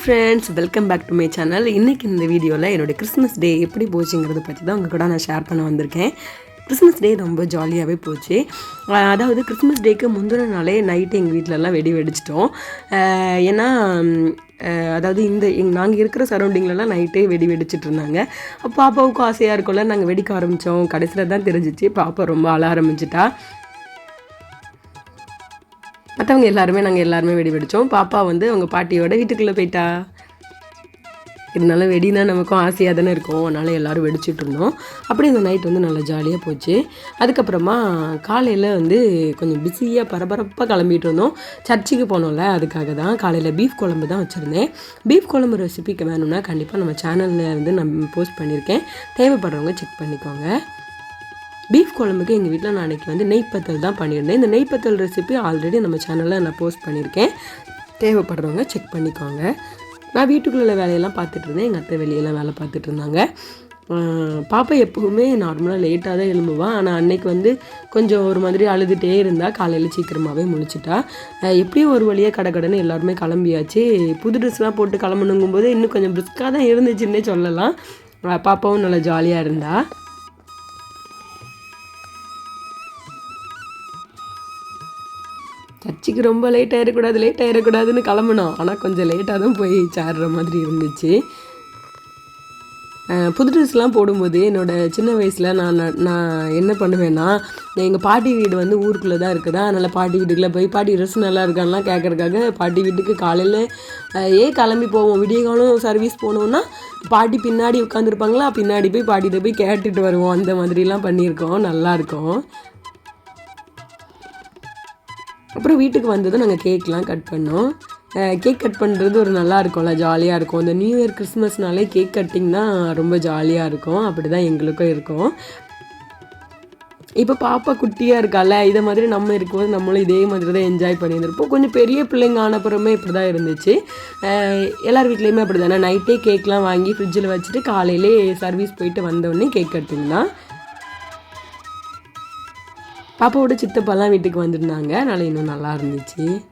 Friends welcome back to my channel இன்றைக்கி இந்த வீடியோவில் என்னோட கிறிஸ்மஸ் டே எப்படி போச்சுங்கிறத பற்றி தான் உங்கள் கூட நான் ஷேர் பண்ண வந்திருக்கேன். கிறிஸ்மஸ் டே ரொம்ப ஜாலியாகவே போச்சு. அதாவது கிறிஸ்மஸ் டேக்கு முந்தின நாளே நைட்டு எங்கள் வீட்டிலலாம் வெடி வெடிச்சிட்டோம். ஏன்னா அதாவது இந்த எங் நாங்கள் இருக்கிற சரௌண்டிங்லலாம் நைட்டே வெடி வெடிச்சிட்டு இருந்தாங்க. பாப்பாவுக்கும் ஆசையாக இருக்கும்ல நாங்கள் வெடிக்க ஆரம்பித்தோம் கடைசியில் தான் தெரிஞ்சிச்சு. பாப்பா ரொம்ப அழ ஆரம்பிச்சிட்டா. மற்றவங்க எல்லாருமே நாங்கள் எல்லாருமே வெடி வெடித்தோம் பாப்பா வந்து அவங்க பாட்டியோட வீட்டுக்குள்ளே போயிட்டா. இருந்தாலும் வெடினா நமக்கும் ஆசையாக தானே இருக்கும். அதனால் எல்லோரும் வெடிச்சிட்டு இருந்தோம். அப்படி இந்த நைட் வந்து நல்லா ஜாலியாக போச்சு. அதுக்கப்புறமா காலையில் வந்து கொஞ்சம் பிஸியாக பரபரப்பாக கிளம்பிட்டு இருந்தோம். சர்ச்சுக்கு போனோம்ல அதுக்காக தான். காலையில் பீஃப் குழம்பு தான் வச்சுருந்தேன். பீஃப் குழம்பு ரெசிபிக்கு வேணும்னா கண்டிப்பாக நம்ம சேனலில் வந்து நான் போஸ்ட் பண்ணியிருக்கேன். தேவைப்படுறவங்க செக் பண்ணிக்கோங்க. பீஃப் குழம்புக்கு எங்கள் வீட்டில் நான் அன்றைக்கி வந்து நெய்ப்பத்தல் தான் பண்ணியிருந்தேன். இந்த நெய்ப்பத்தல் ரெசிபி ஆல்ரெடி நம்ம சேனலில் நான் போஸ்ட் பண்ணியிருக்கேன். தேவைப்படுறவங்க செக் பண்ணிக்கோங்க. நான் வீட்டுக்குள்ளே வேலையெல்லாம் பார்த்துட்டு இருந்தேன். எங்கள் அத்தை வெளியெல்லாம் வேலை பார்த்துட்டு இருந்தாங்க. பாப்பா எப்போவுமே நார்மலாக லேட்டாக தான் எழும்புவான் ஆனால் அன்னைக்கு வந்து கொஞ்சம் ஒரு மாதிரி அழுதுகிட்டே இருந்தால் காலையில் சீக்கிரமாகவே முழிச்சிட்டா. எப்படியும் ஒரு வழியாக கடை கடைன்னு எல்லாருமே கிளம்பியாச்சு. புது ட்ரெஸ்லாம் போட்டு கிளம்பணுங்கும்போது இன்னும் கொஞ்சம் பிரிஸ்காக தான் இருந்துச்சுன்னே சொல்லலாம். பாப்பாவும் நல்லா ஜாலியாக இருந்தா. சர்ச்சுக்கு ரொம்ப லேட் ஆகிடக்கூடாது லேட் ஆகிடக்கூடாதுன்னு கிளம்புனோம். ஆனால் கொஞ்சம் லேட்டாக தான் போய் சேர்ற மாதிரி இருந்துச்சு. புது ட்ரெஸ்லாம் போடும்போது என்னோடய சின்ன வயசில் நான் நான் என்ன பண்ணுவேன்னா எங்கள் பாட்டி வீடு வந்து ஊருக்குள்ளே தான் இருக்குதா. அதனால் பாட்டி வீட்டுக்குள்ளே போய் பாட்டி ட்ரெஸ் நல்லா இருக்கான்லாம் கேட்கறதுக்காக பாட்டி வீட்டுக்கு காலையில் ஏன் கிளம்பி போவோம்? விடிய காலம் சர்வீஸ் போனோம்னா பாட்டி பின்னாடி உட்காந்துருப்பாங்களா பின்னாடி போய் பாட்டிகிட்ட போய் கேட்டுட்டு வருவோம். அந்த மாதிரிலாம் பண்ணியிருக்கோம். நல்லாயிருக்கும் அப்புறம் வீட்டுக்கு வந்ததும் நாங்கள் கேக்லாம் கட் பண்ணோம். கேக் கட் பண்ணுறது ஒரு நல்லா இருக்கும்ல ஜாலியாக இருக்கும் இந்த நியூ இயர் கிறிஸ்மஸ்னாலே கேக் கட்டிங் தான் ரொம்ப ஜாலியாக இருக்கும் அப்படி தான் எங்களுக்கும் இருக்கும். இப்போ பாப்பா குட்டியாக இருக்கால இதை மாதிரி நம்ம இருக்கும்போது நம்மளும் இதே மாதிரி தான் என்ஜாய் பண்ணியிருந்திருப்போம். கொஞ்சம் பெரிய பிள்ளைங்க ஆனப்புறமே இப்படி தான் இருந்துச்சு எல்லார் வீட்லேயுமே அப்படி தானே நைட்டே கேக்லாம் வாங்கி ஃப்ரிட்ஜில் வச்சுட்டு காலையிலே சர்வீஸ் போயிட்டு வந்தோடனே கேக் கட்டிங் தான். பாப்பாவோட சித்தப்பாலாம் வீட்டுக்கு வந்திருந்தாங்க. அதனால் இன்னும் நல்லா இருந்துச்சு.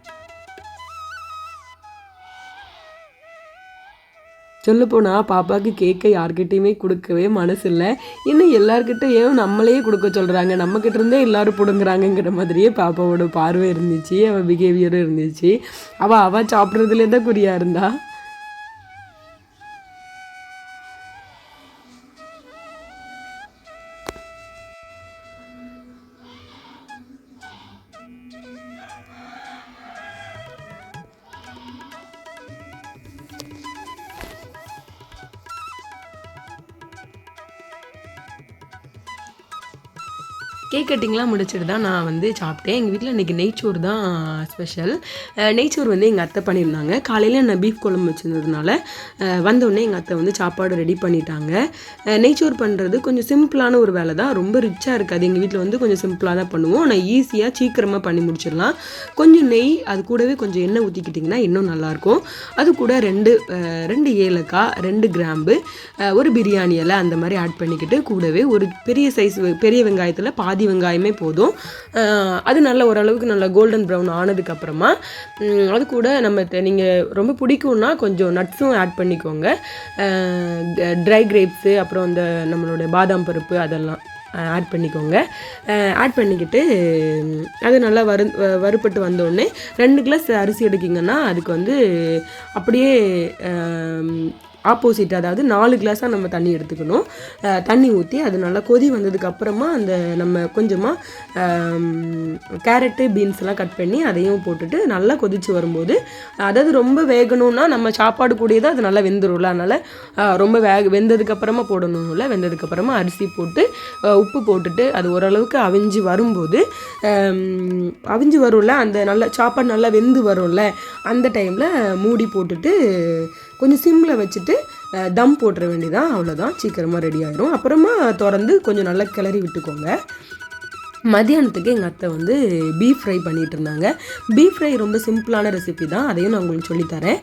சொல்லப்போனால் பாப்பாவுக்கு கேக்கை யார்கிட்டையுமே கொடுக்கவே மனசு இல்லை இன்னும் எல்லார்கிட்டயும் நம்மளையே கொடுக்க சொல்கிறாங்க நம்மக்கிட்ட இருந்தே எல்லாரும் பிடுங்குறாங்கங்கிற மாதிரியே பாப்பாவோட பார்வை இருந்துச்சு. அவள் பிஹேவியரும் இருந்துச்சு. அவள் அவள் சாப்பிட்றதுலேருந்தான் குறியாக இருந்தாள் கேக் கட்டிங்லாம் முடிச்சுட்டு தான் நான் வந்து சாப்பிட்டேன். எங்கள் வீட்டில் இன்றைக்கி நெய்ச்சோறு தான் ஸ்பெஷல் நெய்ச்சோறு வந்து எங்கள் அத்தை பண்ணியிருந்தாங்க. காலையில் நான் பீஃப் குழம்பு வச்சுருந்ததுனால வந்தோடனே எங்கள் அத்தை வந்து சாப்பாடு ரெடி பண்ணிட்டாங்க. நெய்ச்சோறு பண்ணுறது கொஞ்சம் சிம்பிளான ஒரு வேலை தான். ரொம்ப ரிச்சாக இருக்காது. எங்கள் வீட்டில் வந்து கொஞ்சம் சிம்பிளாக தான் பண்ணுவோம். ஆனால் ஈஸியாக சீக்கிரமாக பண்ணி முடிச்சிடலாம். கொஞ்சம் நெய் அது கூடவே கொஞ்சம் எண்ணெய் ஊற்றிக்கிட்டிங்கன்னா இன்னும் நல்லாயிருக்கும் அது கூட ரெண்டு ரெண்டு ஏலக்காய் ரெண்டு கிராம்பு ஒரு பிரியாணி இலை அந்த மாதிரி ஆட் பண்ணிக்கிட்டு கூடவே ஒரு பெரிய சைஸ் பெரிய வெங்காயத்தில் பாதி வெங்காயமே போதும். அது நல்ல ஓரளவுக்கு நல்ல கோல்டன் ப்ரௌன் ஆனதுக்கப்புறமா அது கூட நம்ம நீங்கள் ரொம்ப பிடிக்கும்னா கொஞ்சம் நட்ஸும் ஆட் பண்ணிக்கோங்க. ட்ரை கிரேப்ஸு அப்புறம் அந்த நம்மளுடைய பாதாம் பருப்பு அதெல்லாம் ஆட் பண்ணிக்கோங்க. ஆட் பண்ணிக்கிட்டு அது நல்லா வறு வறுப்பட்டு வந்தோடனே ரெண்டு கிளாஸ் அரிசி எடுக்கிங்கன்னா அதுக்கு வந்து அப்படியே ஆப்போசிட் அதாவது நாலு கிளாஸாக நம்ம தண்ணி எடுத்துக்கணும். தண்ணி ஊற்றி அது நல்லா கொதி வந்ததுக்கப்புறமா அந்த நம்ம கொஞ்சமாக கேரட்டு பீன்ஸ் எல்லாம் கட் பண்ணி அதையும் போட்டுட்டு நல்லா கொதித்து வரும்போது அதாவது ரொம்ப வேகணும்னா நம்ம சாப்பாடு கூடயே அது நல்லா வெந்துடும்ல அதனால் ரொம்ப வேக வெந்ததுக்கப்புறமா போடணும்ல. வெந்ததுக்கப்புறமா அரிசி போட்டு உப்பு போட்டுட்டு அது ஓரளவுக்கு அவிஞ்சு வரும்போது அவிஞ்சு வரும்ல. அந்த நல்ல சாப்பாடு நல்லா வெந்து வரும்ல. அந்த டைமில் மூடி போட்டுட்டு கொஞ்சம் சிம்மில் வச்சுட்டு தம் போட்டுற வேண்டியதான் அவ்வளோதான் சீக்கிரமாக ரெடி ஆகிடும் அப்புறமா திறந்து கொஞ்சம் நல்லா கிளறி விட்டுக்கோங்க. மதியானத்துக்கு எங்கள் அத்தை வந்து பீஃப் ஃப்ரை பண்ணிகிட்டு இருந்தாங்க பீஃப் ஃப்ரை ரொம்ப சிம்பிளான ரெசிபி தான். அதையும் நான் உங்களுக்கு சொல்லித்தரேன்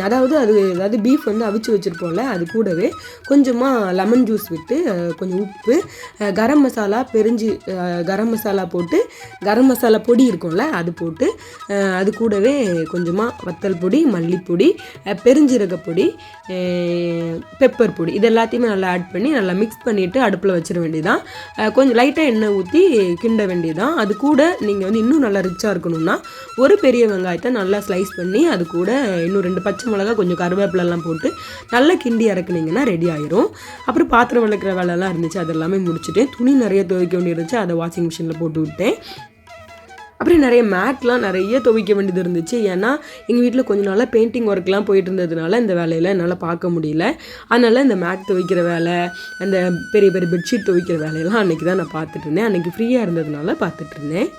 அதாவது அது அதாவது பீஃப் வந்து அவிச்சு வச்சுருப்போம்ல அது கூடவே கொஞ்சமாக லெமன் ஜூஸ் விட்டு கொஞ்சம் உப்பு கரம் மசாலா பெரிஞ்சு கரம் மசாலா போட்டு கரம் மசாலா பொடி இருக்கும்ல அது போட்டு அது கூடவே கொஞ்சமாக வத்தல் பொடி மல்லிப்பொடி பெருஞ்சீரக பொடி பெப்பர் பொடி இது எல்லாத்தையுமே நல்லா ஆட் பண்ணி நல்லா மிக்ஸ் பண்ணிவிட்டு அடுப்பில் வச்சிட வேண்டியதான் கொஞ்சம் லைட்டாக எண்ணெய் ஊற்றி கிண்ட வேண்டியதான் அது கூட நீங்கள் வந்து இன்னும் நல்லா ரிச்சாக இருக்கணும்னா ஒரு பெரிய வெங்காயத்தை நல்லா ஸ்லைஸ் பண்ணி அது கூட இன்னும் ரெண்டு பச்சை மிளகா கொஞ்சம் கருவேப்பிலெல்லாம் போட்டு நல்லா கிண்டி இறக்குனீங்கன்னா ரெடி ஆயிரும். அப்புறம் பாத்திரம் விளக்குற வேலைலாம் இருந்துச்சு அதெல்லாமே முடிச்சுட்டு துணி நிறைய துவைக்க வேண்டியிருந்துச்சு அதை வாஷிங் மிஷினில் போட்டு விட்டேன். அப்புறம் நிறைய மேட்லாம் நிறைய துவைக்க வேண்டியது இருந்துச்சு. ஏன்னா எங்கள் வீட்டில் கொஞ்ச நாளாக பெயிண்டிங் ஒர்க்லாம் போயிட்டு இருந்ததுனால இந்த வேலையில் என்னால் பார்க்க முடியல. அதனால் இந்த மேட் துவைக்கிற வேலை அந்த பெரிய பெரிய பெட்ஷீட் துவைக்கிற வேலையெல்லாம் அன்றைக்கி தான் நான் பார்த்துட்டு இருந்தேன். அன்றைக்கி ஃப்ரீயாக இருந்ததுனால பார்த்துட்டு இருந்தேன்.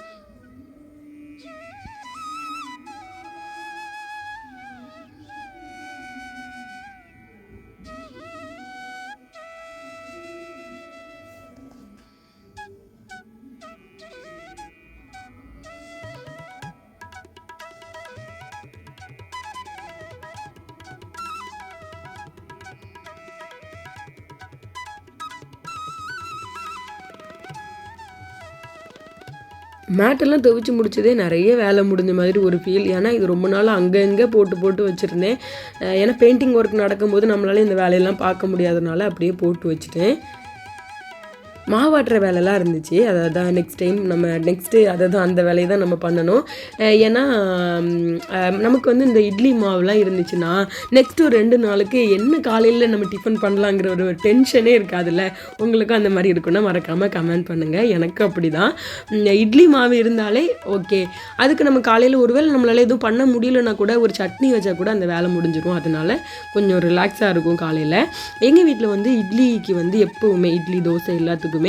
மேட்டெல்லாம் துவச்சி முடிச்சதே நிறைய வேலை முடிஞ்ச மாதிரி ஒரு ஃபீல் ஏன்னா இது ரொம்ப நாள் அங்கங்கே போட்டு போட்டு வச்சுருந்தேன். ஏன்னா பெயிண்டிங் ஒர்க் நடக்கும்போது நம்மளால இந்த வேலையெல்லாம் பார்க்க முடியாதனால அப்படியே போட்டு வச்சுட்டேன். மாவாட்டுற வேலைலாம் இருந்துச்சு. அதை தான் நெக்ஸ்ட் டைம் நம்ம நெக்ஸ்ட்டு அதை தான் அந்த வேலையை தான் நம்ம பண்ணணும். ஏன்னா நமக்கு வந்து இந்த இட்லி மாவுலாம் இருந்துச்சுன்னா நெக்ஸ்ட் ஒரு ரெண்டு நாளுக்கு என்ன காலையில் நம்ம டிஃபன் பண்ணலாங்கிற ஒரு டென்ஷனே இருக்காதுல்ல? உங்களுக்கும் அந்த மாதிரி இருக்குன்னா மறக்காமல் கமெண்ட் பண்ணுங்கள் எனக்கு அப்படி தான் இட்லி மாவு இருந்தாலே ஓகே அதுக்கு நம்ம காலையில் ஒருவேளை நம்மளால எதுவும் பண்ண முடியலன்னா கூட ஒரு சட்னி வச்சா கூட அந்த வேலை முடிஞ்சிடும் அதனால கொஞ்சம் ரிலாக்ஸாக இருக்கும் காலையில். எங்கள் வீட்டில் வந்து இட்லிக்கு வந்து எப்போவுமே இட்லி தோசை எல்லாத்துக்குமே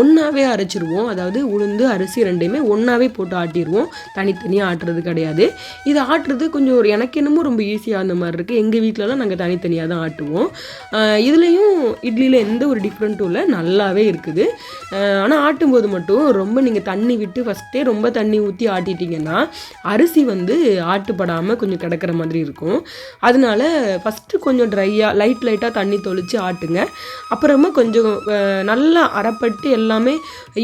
ஒன்றாவே அரைச்சிருவோம். அதாவது உளுந்து அரிசி ரெண்டையுமே ஒன்றாவே போட்டு ஆட்டிடுவோம் தனித்தனியாக ஆட்டுறது கிடையாது. இது ஆட்டுறது கொஞ்சம் ஒரு எனக்கு என்னமோ ரொம்ப ஈஸியாக அந்த மாதிரி இருக்குது எங்கள் வீட்டிலலாம் நாங்கள் தனித்தனியாக தான் ஆட்டுவோம். இதுலேயும் இட்லியில் எந்த ஒரு டிஃப்ரெண்ட்டும் இல்லை. நல்லாவே இருக்குது. ஆனால் ஆட்டும்போது மட்டும் ரொம்ப நீங்கள் தண்ணி விட்டு ஃபஸ்ட்டே ரொம்ப தண்ணி ஊற்றி ஆட்டிட்டீங்கன்னா அரிசி வந்து ஆட்டுப்படாமல் கொஞ்சம் கிடக்கிற மாதிரி இருக்கும். அதனால ஃபஸ்ட்டு கொஞ்சம் ட்ரையாக லைட் லைட்டாக தண்ணி தொளித்து ஆட்டுங்க. அப்புறமா கொஞ்சம் நல்லா அரைப்பட்டு எல்லாமே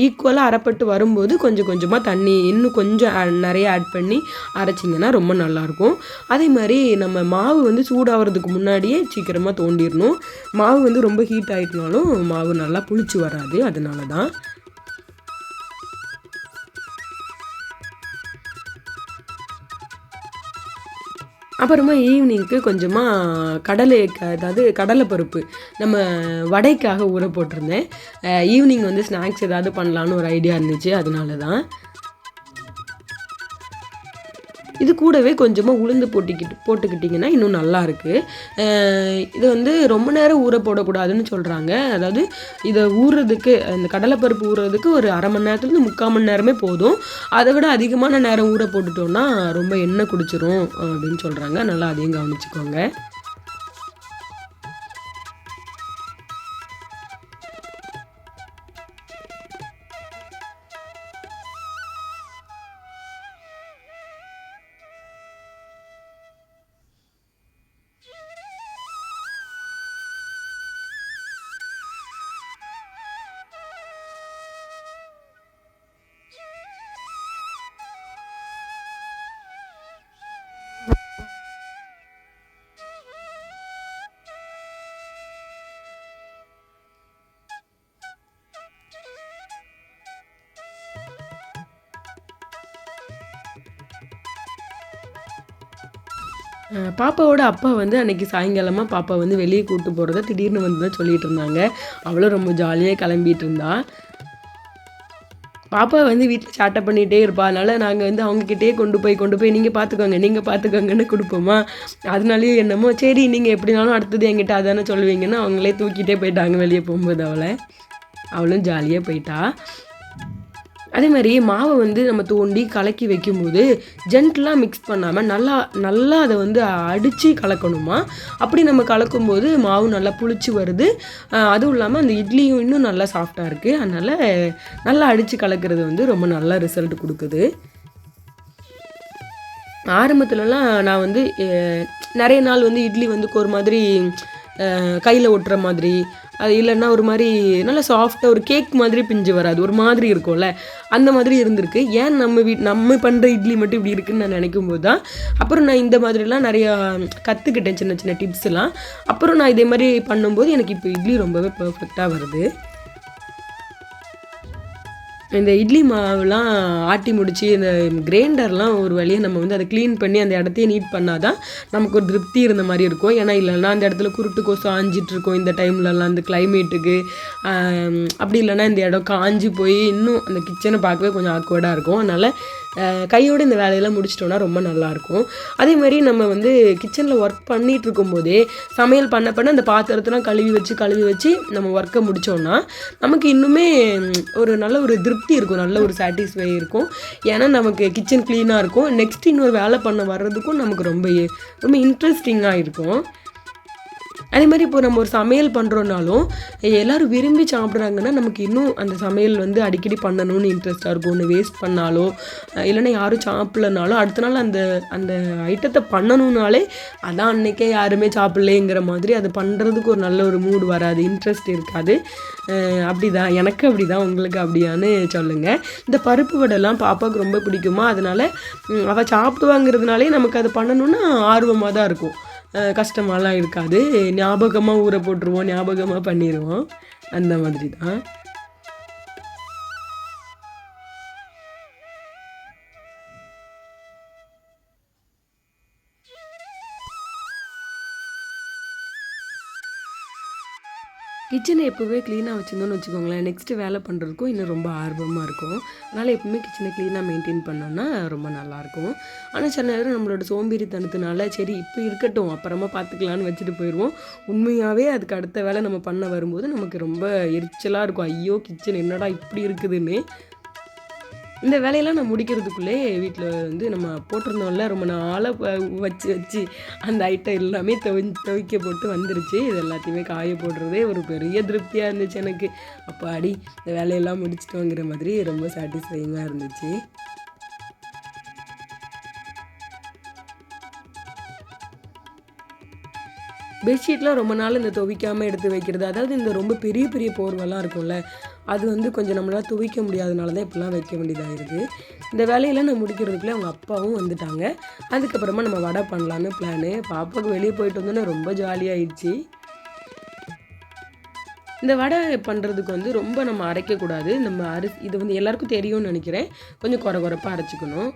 ஈக்குவலாக அரைப்பட்டு வரும்போது கொஞ்சம் கொஞ்சமாக தண்ணி இன்னும் கொஞ்சம் நிறைய ஆட் பண்ணி அரைச்சிங்கன்னா ரொம்ப நல்லாயிருக்கும். அதே மாதிரி நம்ம மாவு வந்து சூடாகிறதுக்கு முன்னாடியே சீக்கிரமாக தோண்டிடணும். மாவு வந்து ரொம்ப ஹீட் ஆகிட்டனாலும் மாவு நல்லா புளிச்சு வராது அதனால தான் அப்புறமா ஈவினிங்க்கு கொஞ்சமாக கடலை அதாவது கடலை பருப்பு நம்ம வடைக்காக ஊற போட்டிருந்தேன். ஈவினிங் வந்து ஸ்நாக்ஸ் ஏதாவது பண்ணலான்னு ஒரு ஐடியா இருந்துச்சு. அதனால தான் இது கூடவே கொஞ்சமாக உளுந்து போட்டிக்கிட்டு போட்டுக்கிட்டிங்கன்னா இன்னும் நல்லாயிருக்கு இது வந்து ரொம்ப நேரம் ஊற போடக்கூடாதுன்னு சொல்கிறாங்க அதாவது இதை ஊறுறதுக்கு இந்த கடலைப்பருப்பு ஊறுறதுக்கு ஒரு அரை மணி நேரத்துலேருந்து முக்கால் மணி நேரமே போதும். அதை விட அதிகமான நேரம் ஊற போட்டுட்டோம்னா ரொம்ப எண்ணெய் குடிச்சிரும் அப்படின்னு சொல்கிறாங்க நல்லா அதையும் கவனிச்சுக்கோங்க. பாப்பாவோட அப்பா வந்து அன்னைக்கு சாயங்காலமாக பாப்பா வந்து வெளியே கூப்பிட்டு போகிறத திடீர்னு வந்து தான் சொல்லிகிட்டு இருந்தாங்க. அவளும் ரொம்ப ஜாலியாக கிளம்பிட்டு இருந்தா. பாப்பா வந்து வீட்டில் சாட்டை பண்ணிகிட்டே இருப்பா. அதனால நாங்கள் வந்து அவங்கக்கிட்டே கொண்டு போய் கொண்டு போய் நீங்கள் பார்த்துக்கோங்க நீங்கள் பார்த்துக்கோங்கன்னு கொடுப்போமா? அதனாலேயே என்னமோ சரி நீங்கள் எப்படினாலும் அடுத்தது என்கிட்ட அதானே சொல்லுவீங்கன்னு அவங்களே தூக்கிட்டே போயிட்டாங்க வெளியே போகும்போது அவளை. அவளும் ஜாலியாக போயிட்டா. அதே மாதிரி மாவை வந்து நம்ம தோண்டி கலக்கி வைக்கும்போது ஜென்டலாக மிக்ஸ் பண்ணாமல் நல்லா நல்லா அதை வந்து அடித்து கலக்கணுமா? அப்படி நம்ம கலக்கும்போது மாவு நல்லா புளிச்சு வருது. அதுவும் இல்லாமல் அந்த இட்லியும் இன்னும் நல்லா சாஃப்டாக இருக்குது அதனால் நல்லா அடித்து கலக்கிறது வந்து ரொம்ப நல்ல ரிசல்ட் கொடுக்குது. ஆரம்பத்துலலாம் நான் வந்து நிறைய நாள் வந்து இட்லி வந்து ஒரு மாதிரி கையில் ஒட்டுற மாதிரி அது இல்லைன்னா ஒரு மாதிரி நல்லா சாஃப்டாக ஒரு கேக் மாதிரி பிஞ்சு வராது. ஒரு மாதிரி இருக்கும்ல. அந்த மாதிரி இருந்திருக்கு. ஏன் நம்ம வீட் நம்ம பண்ணுற இட்லி மட்டும் இப்படி இருக்குன்னு நான் நினைக்கும் போது தான். அப்புறம் நான் இந்த மாதிரிலாம் நிறையா கற்றுக்கிட்டேன் சின்ன சின்ன டிப்ஸ்லாம் அப்புறம் நான் இதே மாதிரி பண்ணும்போது எனக்கு இப்போ இட்லி ரொம்பவே பர்ஃபெக்டாக வருது. இந்த இட்லி மாவுலாம் ஆட்டி முடித்து இந்த கிரைண்டர்லாம் ஒரு வழியாக நம்ம வந்து அதை க்ளீன் பண்ணி அந்த இடத்தையே நீட் பண்ணால் தான் நமக்கு ஒரு திருப்தி இருந்த மாதிரி இருக்கும். ஏன்னா இல்லைன்னா அந்த இடத்துல குருட்டு கொசு ஆஞ்சிட்ருக்கோம் இருக்கும் இந்த டைம்லலாம் அந்த கிளைமேட்டுக்கு அப்படி இல்லைன்னா இந்த இடம் காஞ்சி போய் இன்னும் அந்த கிச்சனை பார்க்கவே கொஞ்சம் ஆக்வர்டாக இருக்கும். அதனால் கையோடு இந்த வேலையெல்லாம் முடிச்சிட்டோன்னா ரொம்ப நல்லாயிருக்கும். அதே மாதிரி நம்ம வந்து கிச்சனில் ஒர்க் பண்ணிகிட்டு இருக்கும்போதே சமையல் பண்ண பண்ண அந்த பாத்திரத்தெல்லாம் கழுவி வச்சு கழுவி வச்சு நம்ம ஒர்க்கை முடித்தோன்னா நமக்கு இன்னுமே ஒரு நல்ல ஒரு திருப்தி இருக்கும் நல்ல ஒரு சாட்டிஸ்ஃபை இருக்கும். ஏன்னா நமக்கு கிச்சன் க்ளீனாக இருக்கும். நெக்ஸ்ட் இன்னொரு வேலை பண்ண வர்றதுக்கும் நமக்கு ரொம்ப ரொம்ப இன்ட்ரெஸ்டிங்காக இருக்கும். அதே மாதிரி இப்போ நம்ம ஒரு சமையல் பண்ணுறோன்னாலும் எல்லாரும் விரும்பி சாப்பிட்றாங்கன்னா நமக்கு இன்னும் அந்த சமையல் வந்து அடிக்கடி பண்ணணும்னு இன்ட்ரெஸ்ட்டாக இருக்கும். ஒன்று வேஸ்ட் பண்ணாலோ இல்லைன்னா யாரும் சாப்பிட்லனாலும் அடுத்த நாள் அந்த அந்த ஐட்டத்தை பண்ணணும்னாலே அதான் அன்னைக்கே யாருமே சாப்பிட்லேங்கிற மாதிரி அது பண்ணுறதுக்கு ஒரு நல்ல ஒரு மூடு வராது. இன்ட்ரெஸ்ட் இருக்காது. அப்படி அப்படிதான். எனக்கு அப்படிதான். உங்களுக்கு அப்படியான்னு சொல்லுங்கள் இந்த பருப்பு வடைலாம் பாப்பாவுக்கு ரொம்ப பிடிக்குமா? அதனால் அவள் சாப்பிடுவாங்கிறதுனாலே நமக்கு அது பண்ணணும்னா ஆர்வமாக தான் இருக்கும். கஷ்டமாலாம் இருக்காது. ஞாபகமாக ஊற போட்டுருவோம் ஞாபகமாக பண்ணிடுவோம் அந்த மாதிரி தான் கிச்சனை எப்போவே க்ளீனாக வச்சுருந்தோம்னு வச்சுக்கோங்களேன். நெக்ஸ்ட்டு வேலை பண்ணுறதுக்கும் இன்னும் ரொம்ப ஆர்வமாக இருக்கும். அதனால் எப்பவுமே கிச்சனை க்ளீனாக மெயின்டைன் பண்ணோன்னா ரொம்ப நல்லாயிருக்கும் ஆனால் சில நேரம் நம்மளோட சோம்பேறித்தனத்தினால சரி இப்போ இருக்கட்டும் அப்புறமா பார்த்துக்கலான்னு வச்சுட்டு போயிடுவோம் உண்மையாகவே அதுக்கு அடுத்த வேலை நம்ம பண்ண வரும்போது நமக்கு ரொம்ப எரிச்சலாக இருக்கும். ஐயோ கிச்சன் என்னடா இப்படி இருக்குதுன்னு. இந்த வேலையெல்லாம் நான் முடிக்கிறதுக்குள்ளே வீட்டில் வந்து நம்ம போட்டிருந்தோம்ல ரொம்ப நாளாக வச்சு வச்சு அந்த ஐட்டம் எல்லாமே துவை துவைக்க போட்டு வந்துருச்சு. இது எல்லாத்தையுமே காய போடுறதே ஒரு பெரிய திருப்தியாக இருந்துச்சு எனக்கு. அப்போ அடி இந்த வேலையெல்லாம் முடிச்சிட்டோங்கிற மாதிரி ரொம்ப சாட்டிஸ்ஃபைங்காக இருந்துச்சு. பெட்ஷீட்லாம் ரொம்ப நாள் இந்த துவைக்காமல் எடுத்து வைக்கிறது. அதாவது இந்த ரொம்ப பெரிய பெரிய போர்வெல்லாம் இருக்கும்ல அது வந்து கொஞ்சம் நம்மளால் துவைக்க முடியாதனால தான் இப்படிலாம் வைக்க வேண்டியதாகிருது இந்த வேலையெல்லாம் நான் முடிக்கிறதுக்குள்ளே அவங்க அப்பாவும் வந்துட்டாங்க. அதுக்கப்புறமா நம்ம வடை பண்ணலான்னு பிளானு பாப்பாவுக்கு வெளியே போயிட்டு வந்தோன்னே ரொம்ப ஜாலியாகிடுச்சு இந்த வடை பண்ணுறதுக்கு வந்து ரொம்ப நம்ம அரைக்கக்கூடாது. நம்ம அரிசி இது வந்து எல்லாருக்கும் தெரியும்னு நினைக்கிறேன். கொஞ்சம் குறை குறைப்பாக அரைச்சிக்கணும்.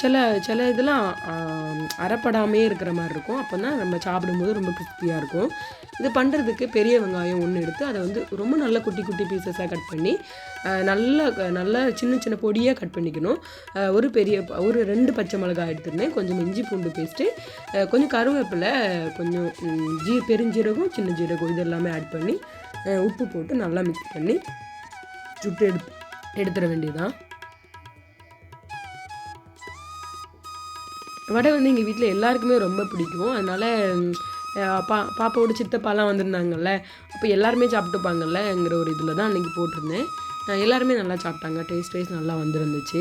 சில சில இதெல்லாம் ஆம், அரைப்படாமே இருக்கிற மாதிரி இருக்கும். அப்போ தான் நம்ம சாப்பிடும்போது ரொம்ப கிறிஸ்பியாக இருக்கும். இது பண்ணுறதுக்கு பெரிய வெங்காயம் ஒன்று எடுத்து அதை வந்து ரொம்ப நல்ல குட்டி குட்டி பீசஸாக கட் பண்ணி நல்லா நல்ல நல்ல சின்ன சின்ன பொடியாக கட் பண்ணிக்கணும். ஒரு பெரிய ஒரு ரெண்டு பச்சை மிளகாய் எடுத்துருந்தேன். கொஞ்சம் இஞ்சி பூண்டு பேஸ்ட்டு கொஞ்சம் கருவேப்பிலை கொஞ்சம் ஜீ பெருஞ்சீரகம் சின்ன ஜீரகம் இது எல்லாமே ஆட் பண்ணி உப்பு போட்டு நல்லா மிக்ஸ் பண்ணி சுட்டு எடுத்து எடுத்துட வேண்டியதுதான். வடை வந்து எங்கள் வீட்டில் எல்லாருக்குமே ரொம்ப பிடிக்கும். அதனால் பா பாப்பாவோட சித்தப்பாலாம் வந்திருந்தாங்கல்ல அப்போ எல்லாருமே சாப்பிட்டுப்பாங்கல்லங்கிற ஒரு இதில் தான் அன்றைக்கி போட்டிருந்தேன். எல்லாருமே நல்லா சாப்பிட்டாங்க. டேஸ்ட் வைஸ் நல்லா வந்துருந்துச்சு.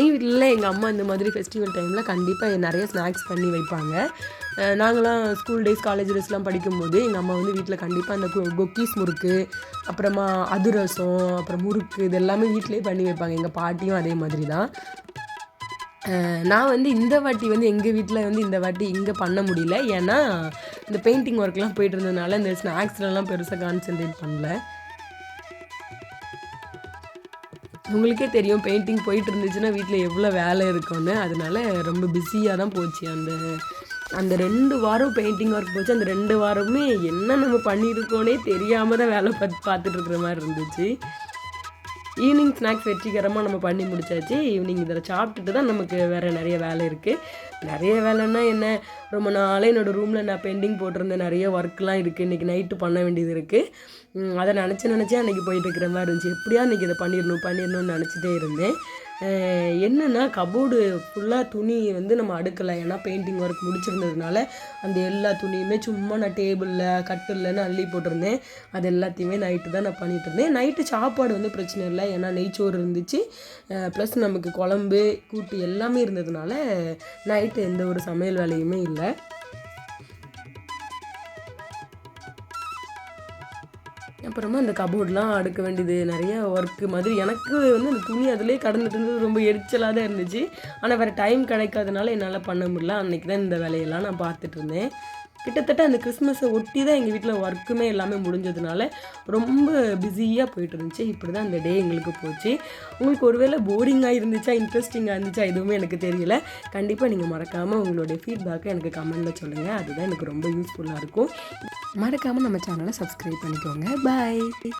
எங்கள் வீட்டில் எங்கள் அம்மா இந்த மாதிரி ஃபெஸ்டிவல் டைமில் கண்டிப்பாக நிறைய ஸ்நாக்ஸ் பண்ணி வைப்பாங்க. நாங்களாம் ஸ்கூல் டேஸ் காலேஜ் டேஸ்லாம் படிக்கும்போது எங்கள் அம்மா வந்து வீட்டில் கண்டிப்பாக அந்த கொக்கீஸ் முறுக்கு அப்புறமா அதிரசம் அப்புறம் முறுக்கு இது எல்லாமே பண்ணி வைப்பாங்க. எங்கள் பாட்டியும் அதே மாதிரி தான் நான் வந்து இந்த வாட்டி வந்து எங்கள் வீட்டில் வந்து இந்த வாட்டி இங்கே பண்ண முடியல. ஏன்னா இந்த பெயிண்டிங் ஒர்க்லாம் போயிட்டு இருந்ததுனால இந்த ஸ்நாக்ஸ்லாம் பெருசாக கான்சென்ட்ரேட் பண்ணல. உங்களுக்கே தெரியும் பெயிண்டிங் போயிட்டு இருந்துச்சுன்னா வீட்டில் எவ்வளோ வேலை இருக்கும்னு. அதனால ரொம்ப பிஸியாக தான் போச்சு அந்த அந்த ரெண்டு வாரம் பெயிண்டிங் ஒர்க் போச்சு. அந்த ரெண்டு வாரமே என்ன நம்ம பண்ணியிருக்கோனே தெரியாமல் தான் வேலை பார்த்து பார்த்துட்டு இருக்கிற மாதிரி இருந்துச்சு. ஈவினிங் ஸ்நாக்ஸ் வெற்றிகரமாக நம்ம பண்ணி முடிச்சாச்சு. ஈவினிங் இதில் சாப்பிட்டுட்டு தான் நமக்கு வேறு நிறைய வேலை இருக்குது நிறைய வேலைன்னா என்ன? ரொம்ப நாளே என்னோடய ரூமில் நான் பெண்டிங் போட்டிருந்தேன் நிறைய ஒர்க்லாம் இருக்குது இன்றைக்கி நைட்டு பண்ண வேண்டியது இருக்குது அதை நினச்சி நினச்சி அன்றைக்கி போயிட்டு இருக்கிற மாதிரி இருந்துச்சு. எப்படியா இன்றைக்கி இதை பண்ணிடணும் பண்ணிடணும்னு நினச்சிட்டே இருந்தேன். என்னென்னா கபோர்டு ஃபுல்லாக துணி வந்து நம்ம அடுக்கலை. ஏன்னா பெயிண்டிங் ஒர்க் முடிச்சிருந்ததுனால அந்த எல்லா துணியுமே சும்மா நான் டேபிளில் கட்டில்லன்னு அள்ளி போட்டிருந்தேன். அது எல்லாத்தையுமே நைட்டு தான் நான் பண்ணிகிட்டு இருந்தேன். நைட்டு சாப்பாடு வந்து பிரச்சனை இல்லை. ஏன்னா நெய்ச்சோறு இருந்துச்சு. ப்ளஸ் நமக்கு குழம்பு கூட்டு எல்லாமே இருந்ததுனால நைட்டு எந்த ஒரு சமையல் வேலையுமே இல்லை. அப்புறமா அந்த கபோர்டெலாம் அடுக்க வேண்டியது நிறைய ஒர்க்கு மாதிரி. எனக்கு வந்து அந்த துணி அதிலே கடந்துட்டு இருந்தது ரொம்ப எரிச்சலாக தான் இருந்துச்சு. ஆனால் வேறு டைம் கிடைக்காதனால என்னால் பண்ண முடியல. அன்றைக்கி தான் இந்த வேலையெல்லாம் நான் பார்த்துட்டு இருந்தேன். கிட்டத்தட்ட அந்த கிறிஸ்மஸை ஒட்டி தான் எங்கள் வீட்டில் ஒர்க்குமே எல்லாமே முடிஞ்சதுனால ரொம்ப பிஸியாக போயிட்டு இருந்துச்சு. இப்படி தான் அந்த டே எங்களுக்கு போச்சு. உங்களுக்கு ஒருவேளை போரிங்காக இருந்துச்சா இன்ட்ரெஸ்டிங்காக இருந்துச்சா எதுவுமே எனக்கு தெரியல. கண்டிப்பாக நீங்கள் மறக்காமல் உங்களுடைய ஃபீட்பேக்கை எனக்கு கமெண்டில் சொல்லுங்கள் அதுதான் எனக்கு ரொம்ப யூஸ்ஃபுல்லாக இருக்கும். மறக்காமல் நம்ம சேனலை சப்ஸ்கிரைப் பண்ணிக்கோங்க. பாய்